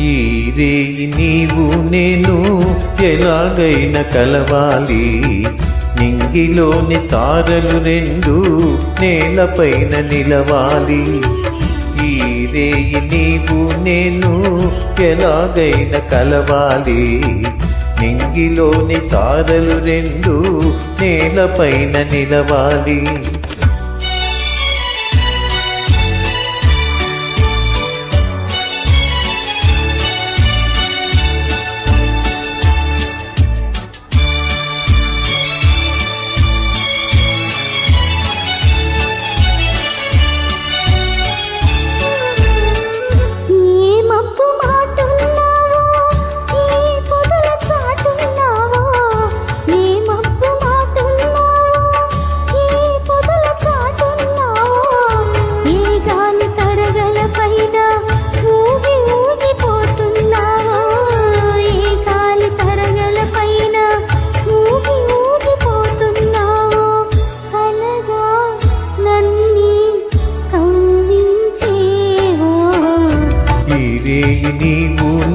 ఈరే నీవు నేను ఎలాగైనా కలవాలి. నింగిలోని తారలు రెండు నేలపైన నిలవాలి. ఈరే నీవు నేను ఎలాగైనా కలవాలి. నింగిలోని తారలు రెండు నేలపైన నిలవాలి.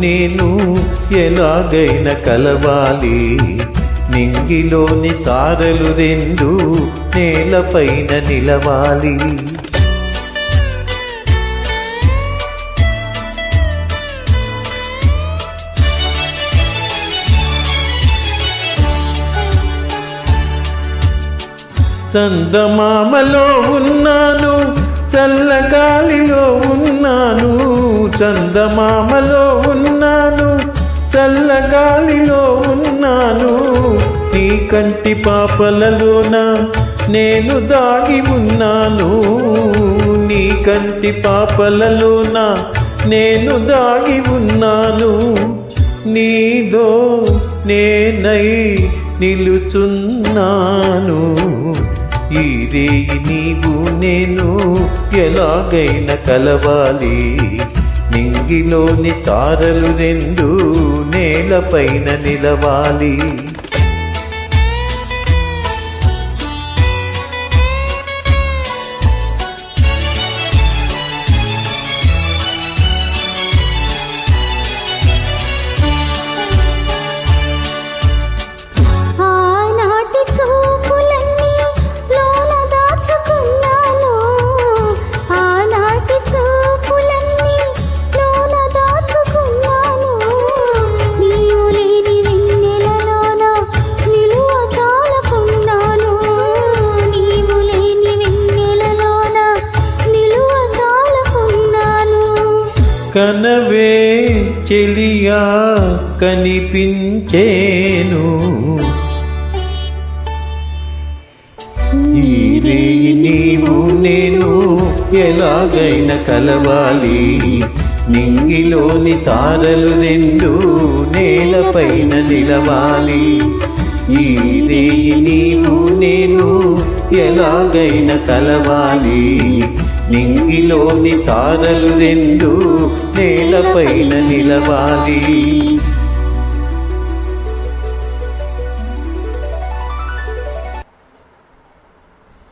నేను ఎలాగైనా కలవాలి. నింగిలోని తారలు రెండు నేలపైన నిలవాలి. చందమామలో ఉన్నాను చల్లగాలిలో ఉన్నాను. చందమామలో ఉన్నాను చల్లగాలిలో ఉన్నాను. నీ కంటి పాపలలోన నేను దాగి ఉన్నాను. నీ కంటి పాపలలోన నేను దాగి ఉన్నాను. నీదో నేనై నిలుచున్నాను. ఈ రేయి నీవు నేను ఎలాగైనా కలవాలి. నింగిలోని తారలు రెండు నేలపైన నిలవాలి. కనవే చెలియా కనిపించేను. నీవు నేను ఎలాగైనా కలవాలి. నింగిలోని తారలు రెండు నేలపైన నిలవాలి. ఈ నీవు నేను ఎలాగైనా కలవాలి. నింగిలోని తారలు రెండు నేలపైన నిలవాలి.